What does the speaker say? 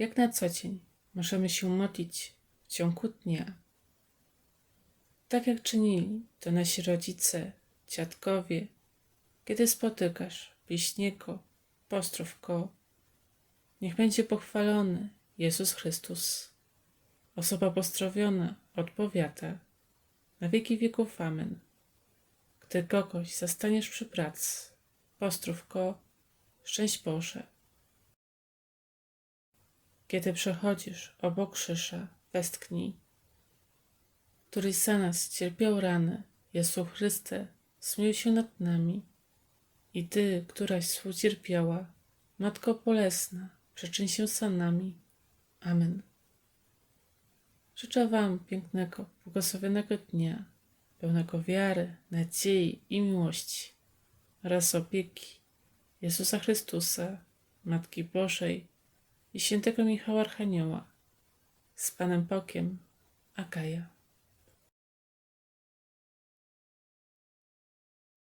jak na co dzień możemy się modlić w ciągu dnia. Tak jak czynili to nasi rodzice, dziadkowie, kiedy spotykasz bliźniego, pozdrów go. Niech będzie pochwalony Jezus Chrystus. Osoba pozdrowiona odpowiada na wieki wieków Amen. Gdy kogoś zastaniesz przy pracy, pozdrów go, szczęść Boże. Kiedy przechodzisz obok krzyża, westchnij. Któryś za nas cierpiał rany, Jezu Chryste, zmiłuj się nad nami. I Ty, któraś współcierpiała, Matko Bolesna, przyczyń się za nami. Amen. Życzę Wam pięknego, błogosławionego dnia, pełnego wiary, nadziei i miłości oraz opieki Jezusa Chrystusa, Matki Bożej i świętego Michała Archanioła. Z Panem Bogiem, Akaja.